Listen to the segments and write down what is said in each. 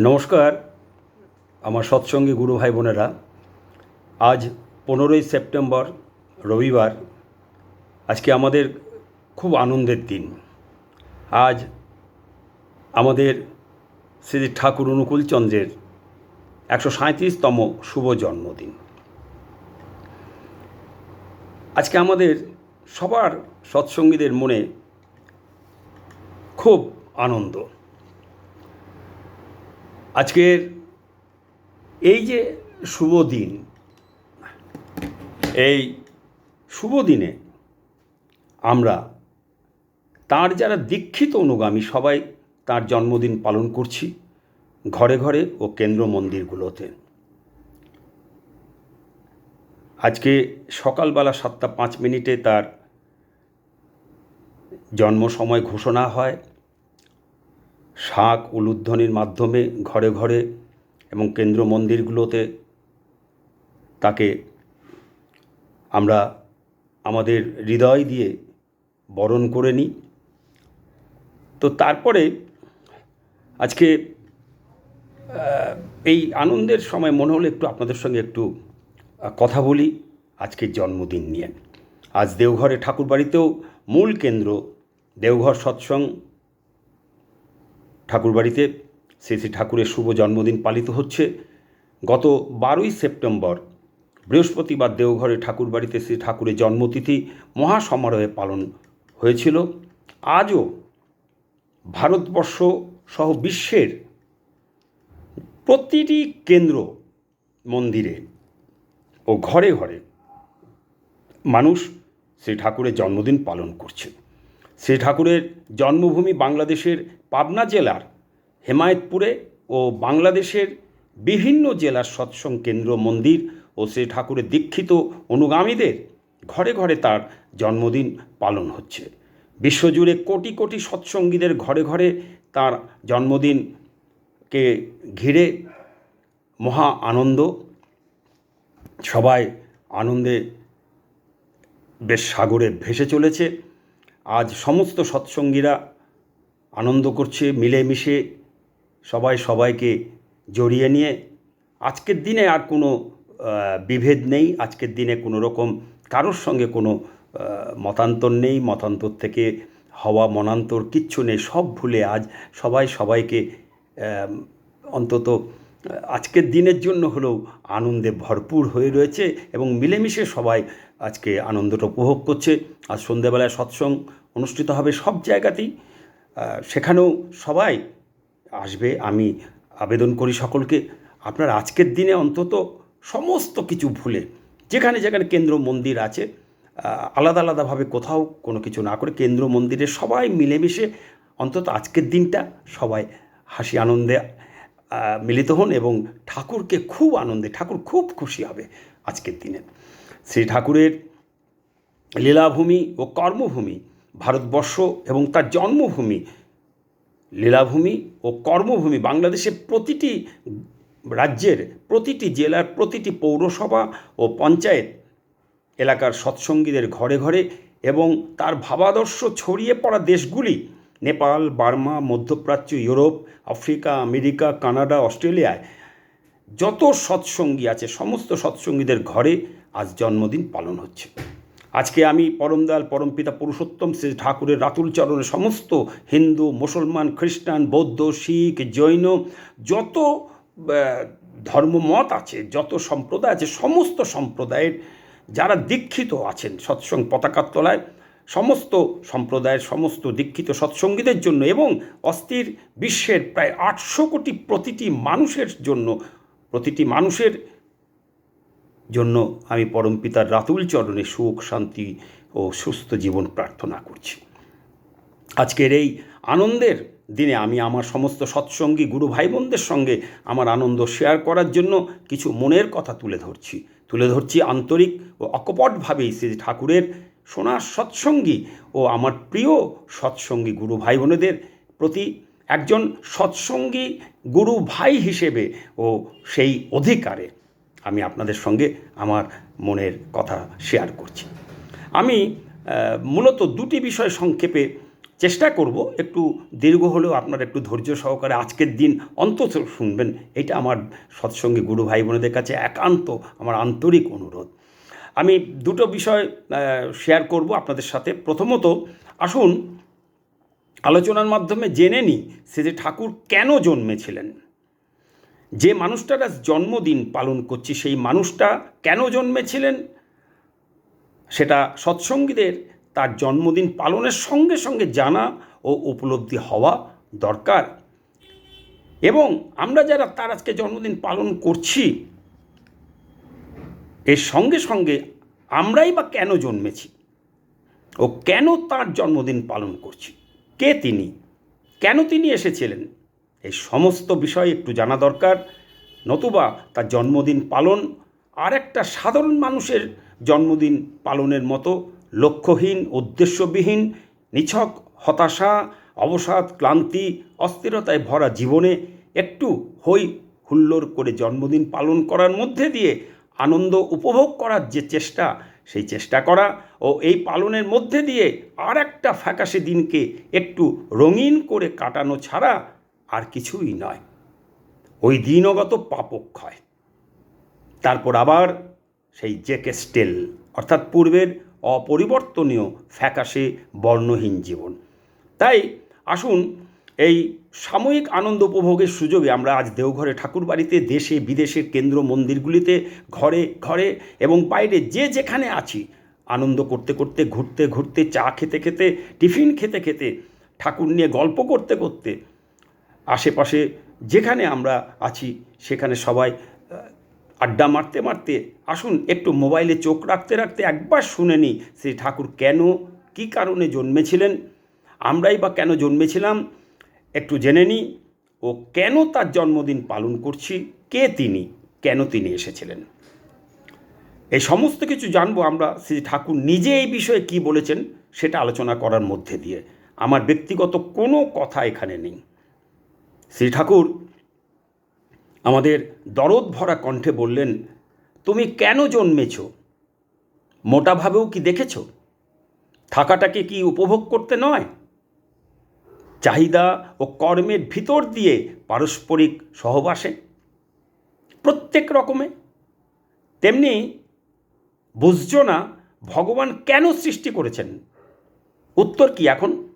নমস্কার, আমার সৎসঙ্গী গুরু ভাই বোনেরা। আজ পনেরোই সেপ্টেম্বর, রবিবার, আজকে আমাদের খুব আনন্দের দিন। আজ আমাদের শ্রী ঠাকুর অনুকূলচন্দ্রের একশো সাঁত্রিশতম শুভ জন্মদিন। আজকে আমাদের সবার সৎসঙ্গীদের মনে খুব আনন্দ। আজকের এই যে শুভ দিন, এই শুভ দিনে আমরা তার যারা দীক্ষিত অনুগামী সবাই তার জন্মদিন পালন করছি ঘরে ঘরে ও কেন্দ্র মন্দিরগুলোতে। আজকে সকালবেলা সাতটা পাঁচ মিনিটে তার জন্ম সময় ঘোষণা হয়। শাক উলুধ্বনির মাধ্যমে ঘরে ঘরে এবং কেন্দ্র মন্দিরগুলোতে তাকে আমরা আমাদের হৃদয় দিয়ে বরণ করে নিই। তো তারপরে আজকে এই আনন্দের সময় মনে হলো একটু আপনাদের সঙ্গে একটু কথা বলি। আজকের জন্মদিন নিয়ে। আজ দেওঘরে ঠাকুরবাড়িতেও মূল কেন্দ্র দেওঘর সৎসঙ্গ ঠাকুরবাড়িতে শ্রী শ্রী ঠাকুরের শুভ জন্মদিন পালিত হচ্ছে। গত বারোই সেপ্টেম্বর বৃহস্পতিবার দেওঘরে ঠাকুরবাড়িতে শ্রী ঠাকুরের জন্মতিথি মহাসমারোহে পালন হয়েছিল। আজও ভারতবর্ষ সহ বিশ্বের প্রতিটি কেন্দ্র মন্দিরে ও ঘরে ঘরে মানুষ শ্রী ঠাকুরের জন্মদিন পালন করছে। শ্রী ঠাকুরের জন্মভূমি বাংলাদেশের পাবনা জেলার হেমায়তপুরে ও বাংলাদেশের বিভিন্ন জেলার সৎসঙ্গ কেন্দ্র, মন্দির ও শ্রী ঠাকুরের দীক্ষিত অনুগামীদের ঘরে ঘরে তার জন্মদিন পালন হচ্ছে। বিশ্বজুড়ে কোটি কোটি সৎসঙ্গীদের ঘরে ঘরে তার জন্মদিনকে ঘিরে মহা আনন্দ। সবাই আনন্দে বেশ সাগরে ভেসে চলেছে। আজ সমস্ত সৎসঙ্গীরা আনন্দ করছে, মিলেমিশে সবাই সবাইকে জড়িয়ে নিয়ে। আজকের দিনে আর কোনো বিভেদ নেই। আজকের দিনে কোনো রকম কারোর সঙ্গে কোনো মতান্তর নেই। মতান্তর থেকে হওয়া মনান্তর কিচ্ছু নেই। সব ভুলে আজ সবাই সবাইকে অন্তত আজকের দিনের জন্য হলেও আনন্দে ভরপুর হয়ে রয়েছে এবং মিলেমিশে সবাই আজকে আনন্দটা উপভোগ করছে। আজ সন্ধ্যেবেলায় সৎসং অনুষ্ঠিত হবে সব জায়গাতেই। সেখানেও সবাই আসবে, আমি আবেদন করি সকলকে। আপনার আজকের দিনে অন্তত সমস্ত কিছু ভুলে, যেখানে যেখানে কেন্দ্র মন্দির আছে আলাদা আলাদাভাবে কোথাও কোনো কিছু না করে কেন্দ্র মন্দিরে সবাই মিলেমিশে অন্তত আজকের দিনটা সবাই হাসি আনন্দে মিলিত হন এবং ঠাকুরকে খুব আনন্দে, ঠাকুর খুব খুশি হবে আজকের দিনে। শ্রী ঠাকুরের লীলাভূমি ও কর্মভূমি, ভারতবর্ষ এবং তার জন্মভূমি। লীলাভূমি ও কর্মভূমি বাংলাদেশের প্রতিটি রাজ্যের প্রতিটি জেলার প্রতিটি পৌরসভা ও পঞ্চায়েত এলাকার সৎসঙ্গীদের ঘরে ঘরে এবং তার ভাবাদর্শ ছড়িয়ে পড়া দেশগুলি নেপাল, বার্মা, মধ্যপ্রাচ্য, ইউরোপ, আফ্রিকা, আমেরিকা, কানাডা অস্ট্রেলিয়ায় যত সৎসঙ্গী আছে, সমস্ত সৎসঙ্গীদের ঘরে আজ জন্মদিন পালন হচ্ছে। আজকে আমি পরমদয়াল পরমপিতা পুরুষোত্তম শ্রী ঠাকুরের রাতুল চরণে সমস্ত হিন্দু, মুসলমান, খ্রিস্টান, বৌদ্ধ, শিখ, জৈন যত ধর্মমত আছে, যত সম্প্রদায় আছে, সমস্ত সম্প্রদায়ের যারা দীক্ষিত আছেন সৎসঙ্গ পতাকার তলায়, সমস্ত সম্প্রদায়ের সমস্ত দীক্ষিত সৎসঙ্গীদের জন্য এবং অস্থির বিশ্বের প্রায় আটশো কোটি প্রতিটি মানুষের জন্য, প্রতিটি মানুষের জন্য আমি পরমপিতার রাতুল চরণে সুখ, শান্তি ও সুস্থ জীবন প্রার্থনা করছি। আজকের এই আনন্দের দিনে আমি আমার সমস্ত সৎসঙ্গী গুরু ভাই বোনদের সঙ্গে আমার আনন্দ শেয়ার করার জন্য কিছু মনের কথা তুলে ধরছি। তুলে ধরছি আন্তরিক ও অকপটভাবেই শ্রী ঠাকুরের সোনার সৎসঙ্গী ও আমার প্রিয় সৎসঙ্গী গুরু ভাই বোনেদের প্রতি একজন সৎসঙ্গী গুরু ভাই হিসেবে ও সেই অধিকারে আমি আপনাদের সঙ্গে আমার মনের কথা শেয়ার করছি। আমি মূলত দুটি বিষয় সংক্ষেপে চেষ্টা করব। একটু দীর্ঘ হলেও আপনারা একটু ধৈর্য সহকারে আজকের দিন অন্তত শুনবেন। এটা আমার সৎসঙ্গে গুরু ভাই বোনেদের কাছে একান্ত আমার আন্তরিক অনুরোধ। আমি দুটো বিষয় শেয়ার করব আপনাদের সাথে। প্রথমত, আসুন, আলোচনার মাধ্যমে জেনে নিই সে যে ঠাকুর কেন জন্মেছিলেন। যে মানুষটার আজ জন্মদিন পালন করছি, সেই মানুষটা কেন জন্মেছিলেন? সেটা সৎসঙ্গীদের তার জন্মদিন পালনের সঙ্গে সঙ্গে জানা ও উপলব্ধি হওয়া দরকার। এবং আমরা যারা তার আজকে জন্মদিন পালন করছি, এর সঙ্গে সঙ্গে আমরাই বা কেন জন্মেছি? ও কেন তার জন্মদিন পালন করছি? কে তিনি? কেন তিনি এসেছিলেন? এই সমস্ত বিষয় একটু জানা দরকার। নতুবা তার জন্মদিন পালন আর একটা সাধারণ মানুষের জন্মদিন পালনের মতো লক্ষ্যহীন, উদ্দেশ্যবিহীন, নিছক, হতাশা, অবসাদ, ক্লান্তি, অস্থিরতায় ভরা জীবনে একটু হই হুল্লোড় করে জন্মদিন পালন করার মধ্যে দিয়ে আনন্দ উপভোগ করার যে চেষ্টা, সেই চেষ্টা করা ও এই পালনের মধ্যে দিয়ে আর একটা ফ্যাকাশে দিনকে একটু রঙিন করে কাটানো ছাড়া আর কিছুই নয়। ওই দিনগত পাপক্ষয়। তারপর আবার সেই জেকে স্টেল, অর্থাৎ পূর্বের অপরিবর্তনীয় ফ্যাকাশে বর্ণহীন জীবন। তাই আসুন এই সাময়িক আনন্দ উপভোগের সুযোগে আমরা আজ দেওঘরে ঠাকুর বাড়িতে দেশে বিদেশের কেন্দ্র মন্দিরগুলিতে ঘরে ঘরে এবং বাইরে যে যেখানে আছি, আনন্দ করতে করতে, ঘুরতে ঘুরতে, চা খেতে খেতে, টিফিন খেতে খেতে, ঠাকুর নিয়ে গল্প করতে করতে আশেপাশে যেখানে আমরা আছি, সেখানে সবাই আড্ডা মারতে মারতে, আসুন একটু মোবাইলে চোখ রাখতে রাখতে একবার শুনে নিই, শ্রী ঠাকুর কেন, কী কারণে জন্মেছিলেন? আমরাই বা কেন জন্মেছিলাম? একটু জেনে নিই, ও কেন তার জন্মদিন পালন করছি? কে তিনি? কেন তিনি এসেছিলেন? এই সমস্ত কিছু জানব আমরা, শ্রী ঠাকুর নিজে এই বিষয়ে কি বলেছেন, সেটা আলোচনা করার মধ্যে দিয়ে। আমার ব্যক্তিগত কোনো কথা এখানে নেই। শ্রী ঠাকুর, আমাদের দরদ ভরা কণ্ঠে বললেন, তুমি কেন জন্মেছ? মোটাভাবেও কি দেখেছ? থাকাটাকে কি উপভোগ করতে নয়? চাহিদা ও কর্মের ভিতর দিয়ে পারস্পরিক সহবাসে? প্রত্যেক রকমে? তেমনি বুঝছ না ভগবান কেন সৃষ্টি করেছেন? উত্তর কি এখন?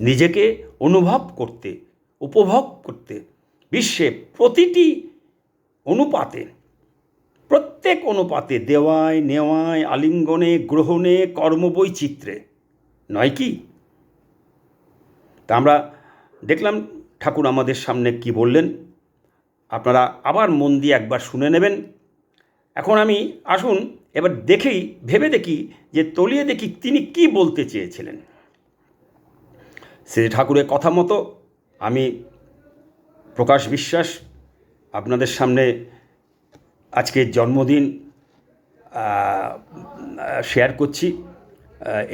নিজেকে অনুভব করতে উপভোগ করতে বিশ্বে প্রতিটি অনুপাতে, প্রত্যেক অনুপাতে দেওয়ায়, নেওয়ায়, আলিঙ্গনে, গ্রহণে, কর্মবৈচিত্র্যে, নয় কি? তা আমরা দেখলাম ঠাকুর আমাদের সামনে কি বললেন। আপনারা আবার মন দিয়ে একবার শুনে নেবেন। এখন আমি আসুন, এবার দেখেই, ভেবে দেখি যে তলিয়ে দেখি তিনি কি বলতে চেয়েছিলেন। শ্রী ঠাকুরের কথা মতো আমি প্রকাশ বিশ্বাস আপনাদের সামনে আজকে জন্মদিন শেয়ার করছি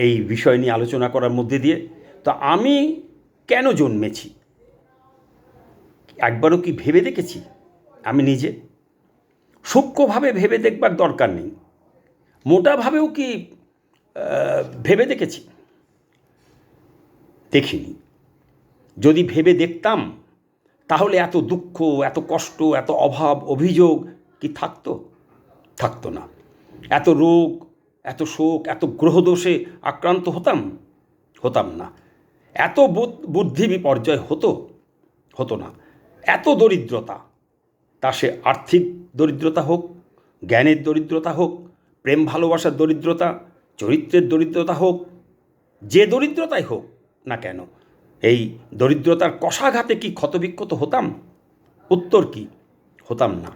এই বিষয় নিয়ে আলোচনা করার মধ্যে দিয়ে। তো আমি কেন জন্মেছি? একবারও কি ভেবে দেখেছি? আমি নিজে। সূক্ষ্মভাবে ভেবে দেখবার দরকার নেই। মোটাভাবেও কি ভেবে দেখেছি? দেখিনি। যদি ভেবে দেখতাম, তাহলে এত দুঃখ, এত কষ্ট, এত অভাব, অভিযোগ কি থাকতো? থাকতো না। এত রোগ, এত শোক, এত গ্রহদোষে আক্রান্ত হতাম? হতাম না। এত বুদ্ধি বিপর্যয় হতো? হতো না। এত দরিদ্রতা, তা সে আর্থিক দরিদ্রতা হোক, জ্ঞানের দরিদ্রতা হোক, প্রেম ভালোবাসার দরিদ্রতা, চরিত্রের দরিদ্রতা হোক, যে দরিদ্রতাই হোক না কেন এই দরিদ্রতার কষাঘাতে কি ক্ষতবিক্ষত হতাম? উত্তর কি, হতাম না।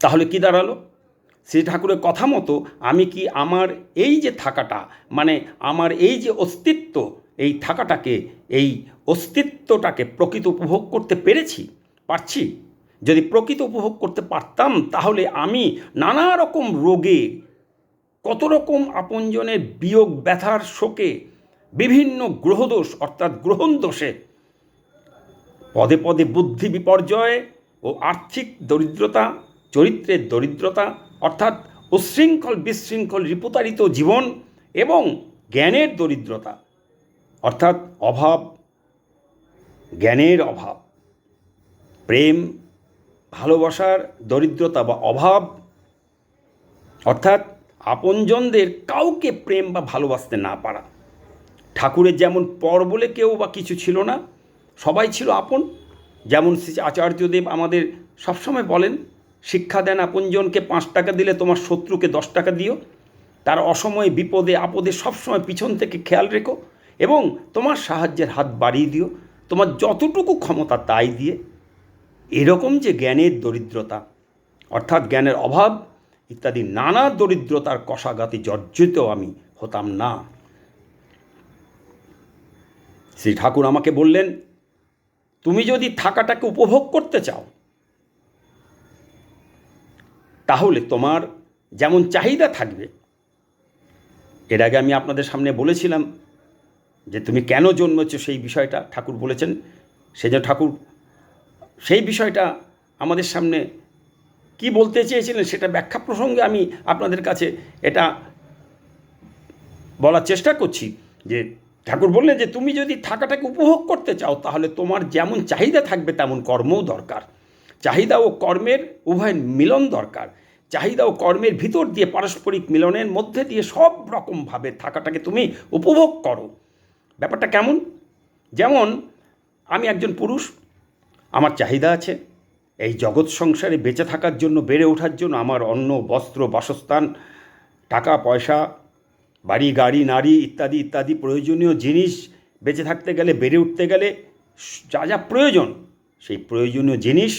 তাহলে কি দাঁড়াল? শ্রী ঠাকুরের কথা মতো আমি কি আমার এই যে থাকাটা মানে আমার এই যে অস্তিত্ব, এই থাকাটাকে, এই অস্তিত্বটাকে প্রকৃত উপভোগ করতে পেরেছি? পারছি? যদি প্রকৃত উপভোগ করতে পারতাম, তাহলে আমি নানা রকম রোগে, কত রকম আপনজনের বিয়োগ, ব্যথার শোকে বিভিন্ন গ্রহদোষ, অর্থাৎ গ্রহণ দোষে পদে পদে বুদ্ধি বিপর্যয় ও আর্থিক দরিদ্রতা, চরিত্রের দরিদ্রতা, অর্থাৎ উশৃঙ্খল, বিশৃঙ্খল, রিপুতারিত জীবন এবং জ্ঞানের দরিদ্রতা, অর্থাৎ অভাব, জ্ঞানের অভাব। প্রেম, ভালোবাসার দরিদ্রতা বা অভাব, অর্থাৎ আপনজনদের কাউকে প্রেম বা ভালোবাসতে না পারা। ঠাকুরের যেমন পর বলে কেউ বা কিছু ছিল না, সবাই ছিল আপন। যেমন শ্রী আচার্যদেব আমাদের সবসময় বলেন, শিক্ষা দেন আপনজনকে পাঁচ টাকা দিলে তোমার শত্রুকে দশ টাকা দিও। তার অসময়ে বিপদে আপদে সবসময় পিছন থেকে খেয়াল রেখো এবং তোমার সাহায্যের হাত বাড়িয়ে দিও। তোমার যতটুকু ক্ষমতা তাই দিয়ে। এরকম যে জ্ঞানের দরিদ্রতা, অর্থাৎ জ্ঞানের অভাব, ইত্যাদি নানা দরিদ্রতার কষাগাতি জর্জিত আমি হতাম না। শ্রী ঠাকুর আমাকে বললেন, তুমি যদি থাকাটাকে উপভোগ করতে চাও, তাহলে তোমার যেমন চাহিদা থাকবে, এর আগে আমি আপনাদের সামনে বলেছিলাম যে তুমি কেন জন্মেছ সেই বিষয়টা ঠাকুর বলেছেন। সেই যে ঠাকুর, সেই বিষয়টা আমাদের সামনে কি বলতে চেয়েছিলেন সেটা ব্যাখ্যা প্রসঙ্গে আমি আপনাদের কাছে এটা বলার চেষ্টা করছি যে ঠাকুর বললেন যে, তুমি যদি থাকাটাকে উপভোগ করতে চাও, তাহলে তোমার যেমন চাহিদা থাকবে, তেমন কর্মও দরকার। চাহিদা ও কর্মের উভয় মিলন দরকার। চাহিদা ও কর্মের ভিতর দিয়ে পারস্পরিক মিলনের মধ্যে দিয়ে সব রকমভাবে থাকাটাকে তুমি উপভোগ করো। ব্যাপারটা কেমন? যেমন, আমি একজন পুরুষ, আমার চাহিদা আছে। এই জগৎ সংসারে বেঁচে থাকার জন্য, বেড়ে ওঠার জন্য আমার অন্ন, বস্ত্র, বাসস্থান, টাকা, পয়সা বাড়ি, গাড়ি, নারী ইত্যাদি ইত্যাদি প্রয়োজনীয় জিনিস বেঁচে থাকতে গেলে, বেড়ে উঠতে গেলে যা যা প্রয়োজন, সেই প্রয়োজনীয় জিনিস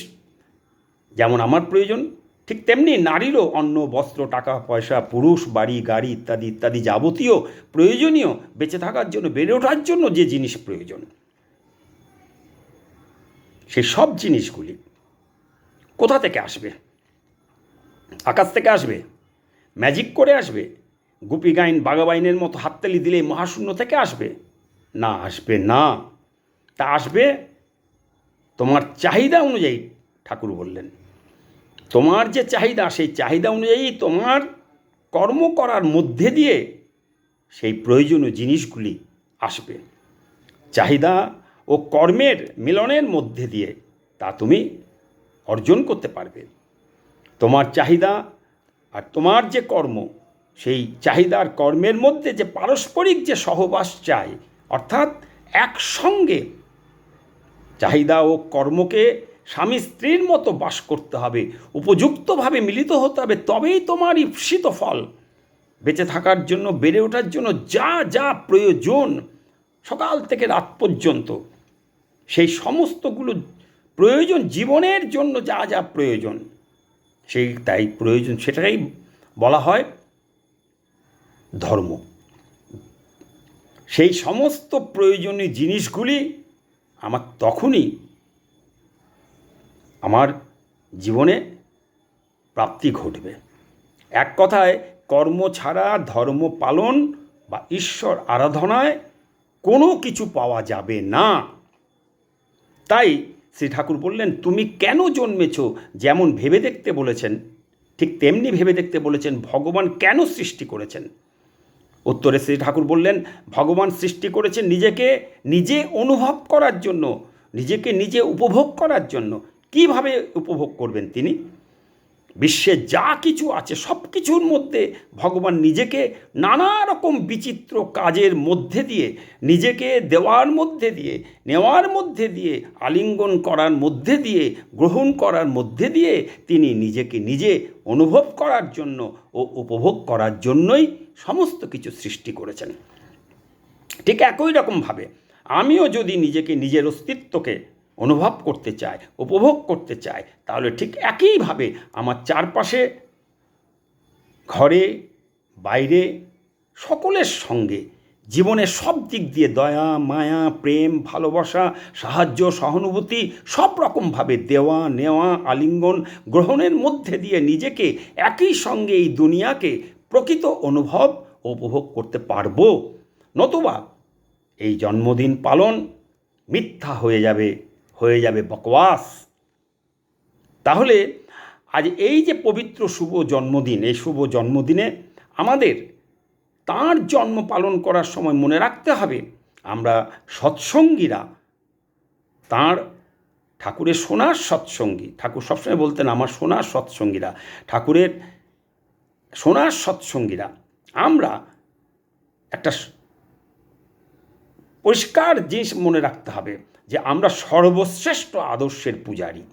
যেমন আমার প্রয়োজন, ঠিক তেমনি নারীরও অন্ন, বস্ত্র, টাকা, পয়সা, পুরুষ, বাড়ি, গাড়ি ইত্যাদি ইত্যাদি যাবতীয় প্রয়োজনীয় বেঁচে থাকার জন্য, বেড়ে ওঠার জন্য যে জিনিস প্রয়োজন সেই সব জিনিসগুলি কোথা থেকে আসবে? আকাশ থেকে আসবে? ম্যাজিক করে আসবে? গুপি গাইন বাগাবাইনের মতো হাততালি দিলে মহাশূন্য থেকে আসবে। না আসবে না। তা আসবে তোমার চাহিদা অনুযায়ী, ঠাকুর বললেন। তোমার যে চাহিদা, সেই চাহিদা অনুযায়ী তোমার কর্ম করার মধ্যে দিয়ে সেই প্রয়োজনীয় জিনিসগুলি আসবে। চাহিদা ও কর্মের মিলনের মধ্যে দিয়ে তা তুমি অর্জন করতে পারবে। তোমার চাহিদা আর তোমার যে কর্ম সেই চাহিদার কর্মের মধ্যে যে পারস্পরিক যে সহবাস চাই, অর্থাৎ একসঙ্গে চাহিদা ও কর্মকে স্বামী স্ত্রীর মতো বাস করতে হবে, উপযুক্তভাবে মিলিত হতে হবে, তবেই তোমার ঈপ্সিত ফল। বেঁচে থাকার জন্য, বেড়ে ওঠার জন্য যা যা প্রয়োজন, সকাল থেকে রাত পর্যন্ত, সেই সমস্তগুলো প্রয়োজন, জীবনের জন্য যা যা প্রয়োজন, সেই তাই প্রয়োজন সেটাই বলা হয় ধর্ম। সেই সমস্ত প্রয়োজনীয় জিনিসগুলি আমার তখনই আমার জীবনে প্রাপ্তি ঘটবে। এক কথায়, কর্ম ছাড়া ধর্ম পালন বা ঈশ্বর আরাধনায় কোনো কিছু পাওয়া যাবে না। তাই শ্রী ঠাকুর বললেন, তুমি কেন জন্মেছ? যেমন ভেবে দেখতে বলেছেন, ঠিক তেমনি ভেবে দেখতে বলেছেন, ভগবান কেন সৃষ্টি করেছেন? উত্তরে শ্রী ঠাকুর বললেন, ভগবান সৃষ্টি করেছেন নিজেকে নিজে অনুভব করার জন্য, নিজেকে নিজে উপভোগ করার জন্য। কীভাবে উপভোগ করবেন তিনি? বিশ্বে যা কিছু আছে, সব কিছুর মধ্যে ভগবান নিজেকে নানা রকম বিচিত্র কাজের মধ্যে দিয়ে, নিজেকে দেওয়ার মধ্যে দিয়ে, নেওয়ার মধ্যে দিয়ে, আলিঙ্গন করার মধ্যে দিয়ে, গ্রহণ করার মধ্যে দিয়ে তিনি নিজেকে নিজে অনুভব করার জন্য ও উপভোগ করার জন্যই সমস্ত কিছু সৃষ্টি করেছেন। ঠিক একই রকমভাবে, আমিও যদি নিজেকে নিজের অস্তিত্বকে অনুভব করতে চায়, উপভোগ করতে চায়, তাহলে ঠিক একইভাবে আমার চারপাশে, ঘরে, বাইরে, সকলের সঙ্গে জীবনের সব দিক দিয়ে দয়া, মায়া, প্রেম, ভালোবাসা, সাহায্য, সহানুভূতি সব রকমভাবে দেওয়া, নেওয়া, আলিঙ্গন গ্রহণের মধ্যে দিয়ে নিজেকে একই সঙ্গে এই দুনিয়াকে প্রকৃত অনুভব উপভোগ করতে পারব। নতুবা এই জন্মদিন পালন মিথ্যা হয়ে যাবে। হয়ে যাবে বকওয়াস। তাহলে আজ এই যে পবিত্র শুভ জন্মদিন, এই শুভ জন্মদিনে আমাদের তাঁর জন্ম পালন করার সময় মনে রাখতে হবে, আমরা সৎসঙ্গীরা। তাঁর ঠাকুরের সোনার সৎসঙ্গী, ঠাকুর সবসময় বলতেন আমার সোনার সৎসঙ্গীরা, ঠাকুরের সোনার সৎসঙ্গীরা। আমরা একটা পরিষ্কার জিনিস মনে রাখতে হবে যে আমরা সর্বশ্রেষ্ঠ আদর্শের পূজারী।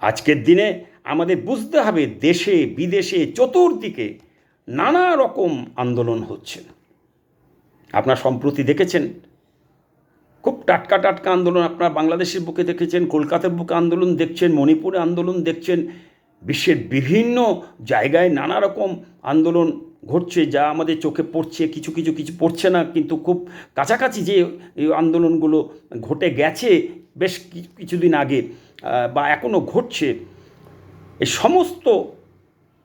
আজকের দিনে আমাদের বুঝতে হবে দেশে, বিদেশে, চতুর্দিকে নানা রকম আন্দোলন হচ্ছে। আপনার সম্প্রতি দেখেছেন? খুব টাটকা টাটকা আন্দোলন আপনার বাংলাদেশের বুকে দেখেছেন, কলকাতার বুকে আন্দোলন দেখছেন, মণিপুরে আন্দোলন দেখছেন। বিশ্বের বিভিন্ন জায়গায় নানা রকম আন্দোলন ঘটছে, যা আমাদের চোখে পড়ছে, কিছু কিছু কিছু পড়ছে না, কিন্তু খুব কাছাকাছি যে এই আন্দোলনগুলো ঘটে গেছে বেশ কিছুদিন আগে বা এখনও ঘটছে এই সমস্ত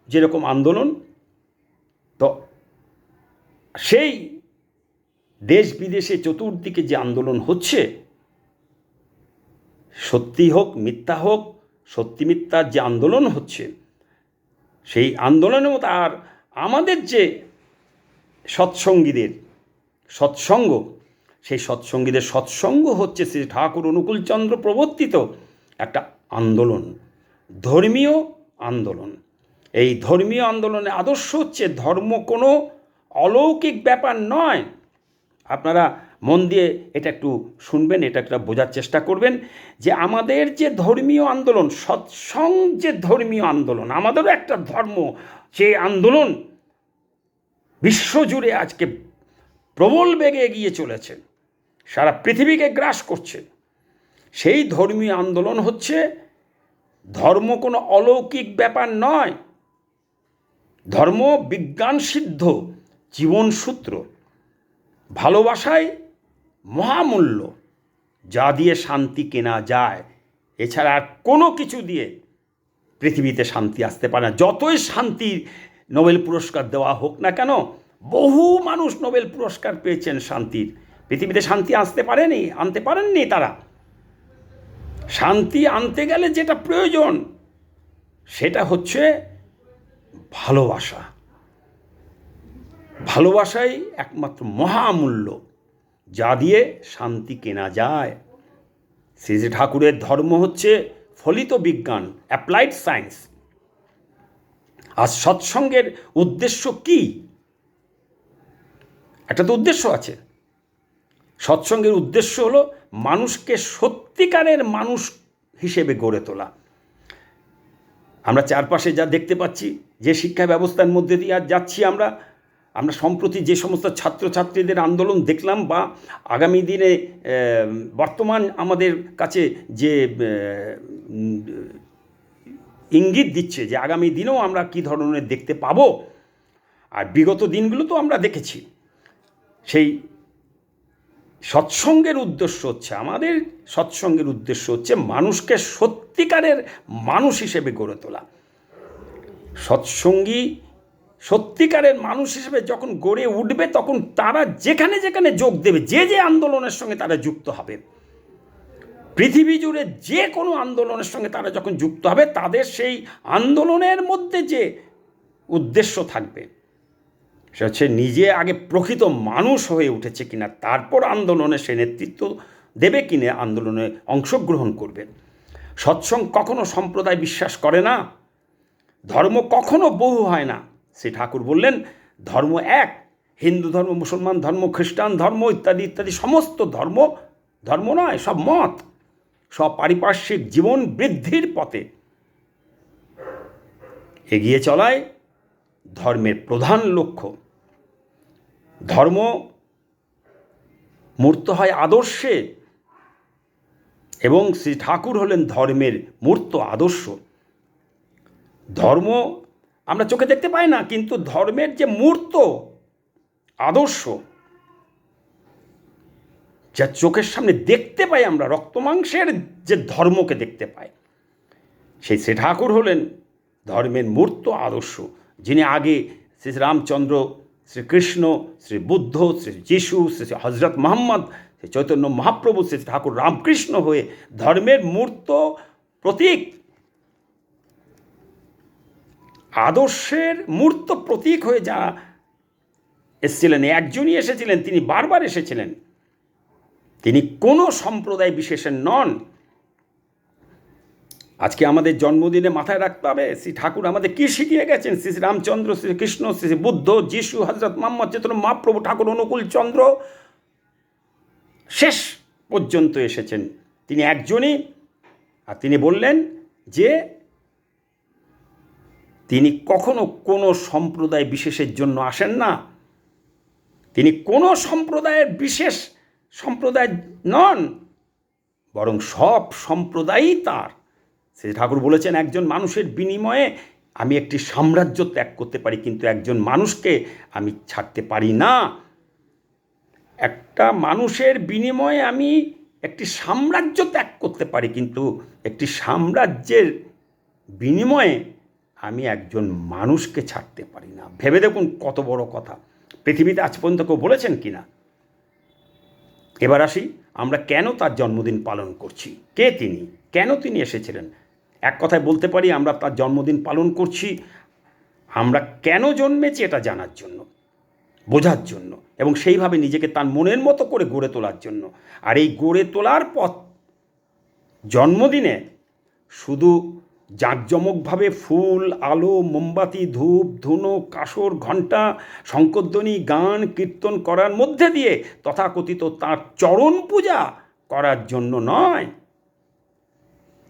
যেরকম আন্দোলন, তো সেই দেশ বিদেশে চতুর্দিকে যে আন্দোলন হচ্ছে, সত্যি হোক, মিথ্যা হোক, সত্যি মিথ্যার যে আন্দোলন হচ্ছে, সেই আন্দোলনেও তার আমাদের যে সৎসঙ্গীদের সৎসঙ্গ, সেই সৎসঙ্গীদের সৎসঙ্গ হচ্ছে শ্রী ঠাকুর অনুকূলচন্দ্র প্রবর্তিত একটা আন্দোলন, ধর্মীয় আন্দোলন। এই ধর্মীয় আন্দোলনের আদর্শ হচ্ছে ধর্ম কোনো অলৌকিক ব্যাপার নয়। আপনারা মন দিয়ে এটা একটু শুনবেন, এটা একটা বোঝার চেষ্টা করবেন যে আমাদের যে ধর্মীয় আন্দোলন, সৎসঙ্গ যে ধর্মীয় আন্দোলন, আমাদেরও একটা ধর্ম সেই আন্দোলন বিশ্বজুড়ে আজকে প্রবল বেগে এগিয়ে চলেছে, সারা পৃথিবীকে গ্রাস করছে। সেই ধর্মীয় আন্দোলন হচ্ছে, ধর্ম কোনো অলৌকিক ব্যাপার নয়। ধর্ম বিজ্ঞান সিদ্ধ জীবনসূত্র। ভালোবাসায় মহামূল্য, যা দিয়ে শান্তি কেনা যায়। এছাড়া আর কোনো কিছু দিয়ে পৃথিবীতে শান্তি আসতে পারে না। যতই শান্তির নোবেল পুরস্কার দেওয়া হোক না কেন, বহু মানুষ নোবেল পুরস্কার পেয়েছেন শান্তির। পৃথিবীতে শান্তি আসতে পারেনি, আনতে পারেননি তারা। শান্তি আনতে গেলে যেটা প্রয়োজন, সেটা হচ্ছে ভালোবাসা। ভালোবাসাই একমাত্র মহামূল্য, যা দিয়ে শান্তি কেনা যায়। শ্রী ঠাকুরের ধর্ম হচ্ছে ফলিত বিজ্ঞান অ্যাপ্লাইড সায়েন্স আর সৎসঙ্গের উদ্দেশ্য কি? একটা তো উদ্দেশ্য আছে। সৎসঙ্গের উদ্দেশ্য হলো মানুষকে সত্যিকারের মানুষ হিসেবে গড়ে তোলা। আমরা চারপাশে যা দেখতে পাচ্ছি, যে শিক্ষা ব্যবস্থার মধ্যে দিয়ে আজ যাচ্ছি আমরা আমরা সম্প্রতি যে সমস্ত ছাত্রছাত্রীদের আন্দোলন দেখলাম বা আগামী দিনে বর্তমান আমাদের কাছে যে ইঙ্গিত দিচ্ছে যে আগামী দিনেও আমরা কী ধরনের দেখতে পাবো? আর বিগত দিনগুলো তো আমরা দেখেছি। সেই সৎসঙ্গের উদ্দেশ্য হচ্ছে, আমাদের সৎসঙ্গের উদ্দেশ্য হচ্ছে মানুষকে সত্যিকারের মানুষ হিসেবে গড়ে তোলা। সৎসঙ্গী সত্যিকারের মানুষ হিসেবে যখন গড়ে উঠবে, তখন তারা যেখানে যেখানে যোগ দেবে, যে যে আন্দোলনের সঙ্গে তারা যুক্ত হবে। পৃথিবী জুড়ে যে কোনো আন্দোলনের সঙ্গে তারা যখন যুক্ত হবে, তাদের সেই আন্দোলনের মধ্যে যে উদ্দেশ্য থাকবে, সে হচ্ছে নিজে আগে প্রকৃত মানুষ হয়ে উঠেছে কিনা, তারপর আন্দোলনে সে নেতৃত্ব দেবে কিনা আন্দোলনে অংশগ্রহণ করবে। সৎসঙ্গ কখনো সম্প্রদায় বিশ্বাস করে না, ধর্ম কখনো বহু হয় না। শ্রী ঠাকুর বললেন, ধর্ম এক, হিন্দু ধর্ম, মুসলমান ধর্ম, খ্রিস্টান ধর্ম, ইত্যাদি ইত্যাদি, সমস্ত ধর্ম ধর্ম নয়, সব মত। সব পারিপার্শ্বিক জীবন বৃদ্ধির পথে। এগিয়ে চলায় ধর্মের প্রধান লক্ষ্য। ধর্ম মূর্ত হয় আদর্শে এবং শ্রী ঠাকুর হলেন ধর্মের মূর্ত আদর্শ। ধর্ম আমরা চোখে দেখতে পাই না, কিন্তু ধর্মের যে মূর্ত, আদর্শ যা চোখের সামনে দেখতে পাই আমরা রক্তমাংসের যে ধর্মকে দেখতে পাই। সেই শ্রী ঠাকুর হলেন ধর্মের মূর্ত আদর্শ, যিনি আগে শ্রী রামচন্দ্র শ্রীকৃষ্ণ শ্রী বুদ্ধ, শ্রী যিশু, শ্রী হজরত মোহাম্মদ, শ্রী চৈতন্য মহাপ্রভু শ্রী ঠাকুর রামকৃষ্ণ হয়ে ধর্মের মূর্ত প্রতীক, আদর্শের মূর্ত প্রতীক হয়ে যারা এসেছিলেন, একজনই এসেছিলেন, তিনি বারবার এসেছিলেন। তিনি কোনো সম্প্রদায় বিশেষের নন। আজকে আমাদের জন্মদিনে মাথায় রাখতে হবে, শ্রী ঠাকুর আমাদের কী শিখিয়ে গেছেন? শ্রী রামচন্দ্র, শ্রী কৃষ্ণ, শ্রী শ্রী বুদ্ধ, যিশু হজরত মোহাম্মদ চেতন মহাপ্রভু ঠাকুর, অনুকূল চন্দ্র শেষ পর্যন্ত এসেছেন। তিনি একজনই, আর তিনি বললেন যে তিনি কখনো কোনো সম্প্রদায় বিশেষের জন্য আসেন না। তিনি কোনো সম্প্রদায়ের বিশেষ সম্প্রদায় নন, বরং সব সম্প্রদায়ই তার। শ্রী ঠাকুর বলেছেন, একজন মানুষের বিনিময়ে আমি একটি সাম্রাজ্য ত্যাগ করতে পারি, কিন্তু একজন মানুষকে আমি ছাড়তে পারি না। একটা মানুষের বিনিময়ে আমি একটি সাম্রাজ্য ত্যাগ করতে পারি, কিন্তু একটি সাম্রাজ্যের বিনিময়ে আমি একজন মানুষকে ছাড়তে পারি না। ভেবে দেখুন কত বড় কথা। পৃথিবীতে আজ পর্যন্ত কেউ বলেছেন কি না এবার আসি আমরা কেন তার জন্মদিন পালন করছি? কে তিনি? কেন তিনি এসেছিলেন? এক কথায় বলতে পারি, আমরা তার জন্মদিন পালন করছি আমরা কেন জন্মেছি এটা জানার জন্য, বোঝার জন্য এবং সেইভাবে নিজেকে তার মনের মতো করে গড়ে তোলার জন্য। আর এই গড়ে তোলার পথ জন্মদিনে শুধু জাঁকজমকভাবে ফুল, আলো, মোমবাতি, ধূপ, ধুনো কাসর ঘণ্টা, শঙ্করধ্বনি, গান, কীর্তন করার মধ্যে দিয়ে তথাকথিত তার চরণ পূজা করার জন্য নয়।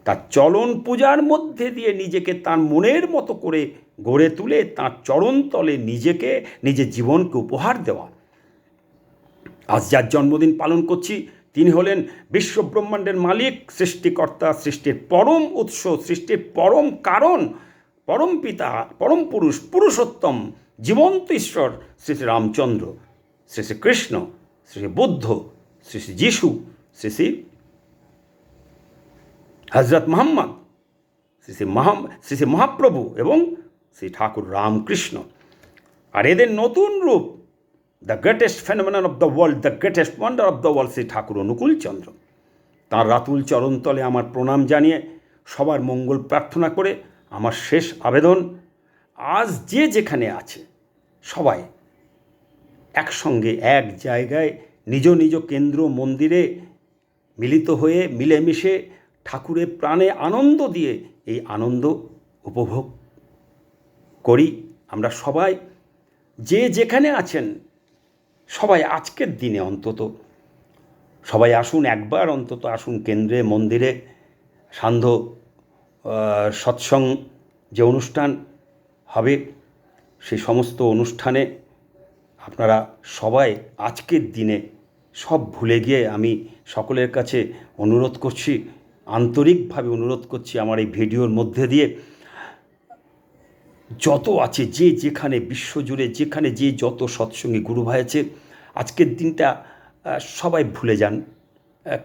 তার চলন পূজার মধ্যে দিয়ে নিজেকে তার মনের মতো করে গড়ে তুলে তার চরণতলে নিজেকে, নিজের জীবনকে উপহার দেওয়া। আজ যার জন্মদিন পালন করছি তিনি হলেন বিশ্ব ব্রহ্মাণ্ডের মালিক, সৃষ্টিকর্তা, সৃষ্টির পরম উৎস, সৃষ্টির পরম কারণ, পরম পিতা, পরম পুরুষ, পুরুষোত্তম, জীবন্ত ঈশ্বর, শ্রী শ্রী রামচন্দ্র, শ্রী শ্রী কৃষ্ণ, শ্রী বুদ্ধ, শ্রী শ্রী যিশু, শ্রী শ্রী হজরত মোহাম্মদ, শ্রী শ্রী মহা, শ্রী শ্রী মহাপ্রভু এবং শ্রী ঠাকুর রামকৃষ্ণ। আর এদের নতুন রূপ the greatest phenomenon of the world the greatest wonder of the world Shri Thakur Anukul Chandra তাঁর রাতুল চরণতলে আমার প্রণাম জানিয়ে সবার মঙ্গল প্রার্থনা করে আমার শেষ আবেদন। আজ যে যেখানে আছে, সবাই একসঙ্গে এক জায়গায় নিজ নিজ কেন্দ্র মন্দিরে মিলিত হয়ে মিলেমিশে ঠাকুরের প্রাণে আনন্দ দিয়ে এই আনন্দ উপভোগ করি। আমরা সবাই যে যেখানে আছেন সবাই আজকের দিনে অন্তত, সবাই আসুন একবার অন্তত, আসুন কেন্দ্রে, মন্দিরে, সান্ধ্য সৎসং যে অনুষ্ঠান হবে সেই সমস্ত অনুষ্ঠানে আপনারা সবাই আজকের দিনে সব ভুলে গিয়ে আমি সকলের কাছে অনুরোধ করছি, আন্তরিকভাবে অনুরোধ করছি আমার এই ভিডিওর মধ্যে দিয়ে। যত আছে, যে যেখানে বিশ্বজুড়ে যেখানে যে যত সৎসঙ্গে গুরু ভাই আছে, আজকের দিনটা সবাই ভুলে যান।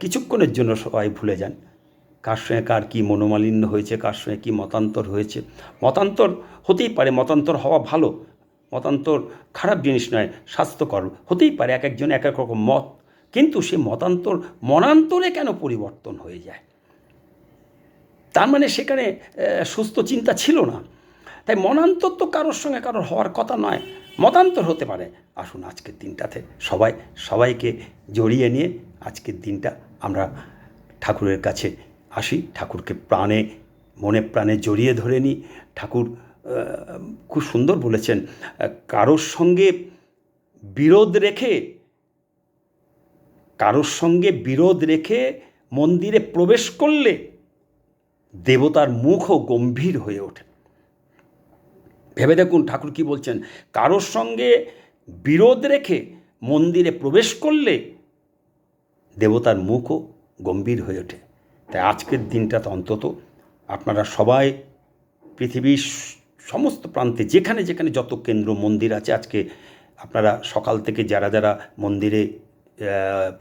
কিছুক্ষণের জন্য সবাই ভুলে যান। কার সঙ্গে কার কী মনোমালিন্য হয়েছে, কার সঙ্গে কী মতান্তর হয়েছে। মতান্তর হতেই পারে, মতান্তর হওয়া ভালো। মতান্তর খারাপ জিনিস নয়, স্বাস্থ্যকর। হতেই পারে এক একজন এক এক রকম মত। কিন্তু সে মতান্তর, মনান্তরে কেন পরিবর্তন হয়ে যায়? তার মানে সেখানে সুস্থ চিন্তা ছিল না। তাই মনান্তর তো কারোর সঙ্গে কারোর হওয়ার কথা নয়, মতান্তর হতে পারে। আসুন আজকের দিনটাতে সবাই, সবাইকে জড়িয়ে নিয়ে আজকের দিনটা আমরা ঠাকুরের কাছে আসি। ঠাকুরকে প্রাণে, মনে প্রাণে জড়িয়ে ধরে নিই। ঠাকুর খুব সুন্দর বলেছেন, কারোর সঙ্গে বিরোধ রেখে, কারোর সঙ্গে বিরোধ রেখে মন্দিরে প্রবেশ করলে দেবতার মুখও গম্ভীর হয়ে ওঠে। ভেবে দেখুন ঠাকুর কি বলছেন? কারোর সঙ্গে বিরোধ রেখে মন্দিরে প্রবেশ করলে দেবতার মুখও গম্ভীর হয়ে ওঠে। তাই আজকের দিনটাতে অন্তত আপনারা সবাই পৃথিবীর সমস্ত প্রান্তে যেখানে যেখানে যত কেন্দ্র মন্দির আছে আজকে আপনারা সকাল থেকে যারা যারা মন্দিরে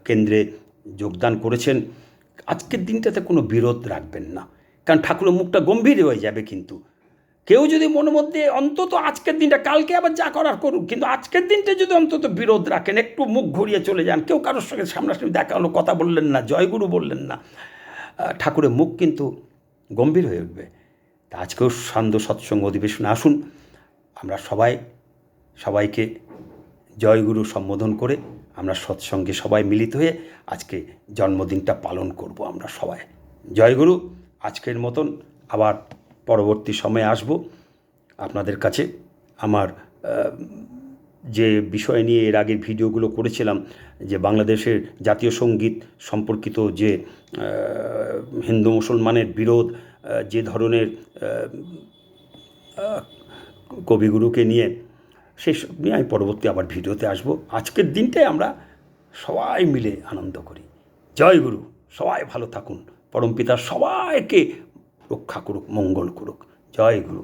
কেন্দ্রে যোগদান করেছেন, আজকের দিনটাতে কোনো বিরোধ রাখবেন না। কারণ ঠাকুরের মুখটা গম্ভীর হয়ে যাবে কিন্তু। কেউ যদি মনের মধ্যে অন্তত আজকের দিনটা, কালকে আবার যা করার করুক, কিন্তু আজকের দিনটা যদি অন্তত বিরোধ রাখেন, একটু মুখ ঘুরিয়ে চলে যান, কেউ কারোর সঙ্গে সামনাসামনি দেখা হলো কথা বললেন না, জয়গুরু বললেন না ঠাকুরের মুখ কিন্তু গম্ভীর হয়ে উঠবে। তা আজকেও সান্ধ্য সৎসঙ্গ অধিবেশনে আসুন, আমরা সবাই, সবাইকে জয়গুরু সম্বোধন করে আমরা সৎসঙ্গে সবাই মিলিত হয়ে আজকে জন্মদিনটা পালন করব আমরা সবাই। জয়গুরু, আজকের মতন আবার পরবর্তী সময়ে আসব। আপনাদের কাছে আমার যে বিষয় নিয়ে এর আগের ভিডিওগুলো করেছিলাম, যে বাংলাদেশের জাতীয় সংগীত সম্পর্কিত যে হিন্দু মুসলমানের বিরোধ যে ধরনের কবিগুরুকে নিয়ে, সেই সব নিয়ে আমি পরবর্তী আবার ভিডিওতে আসব। আজকের দিনটাই আমরা সবাই মিলে আনন্দ করি। জয় গুরু, সবাই ভালো থাকুন। পরমপিতা সবাইকে রক্ষা করুক মঙ্গল করুক। জয় গুরু।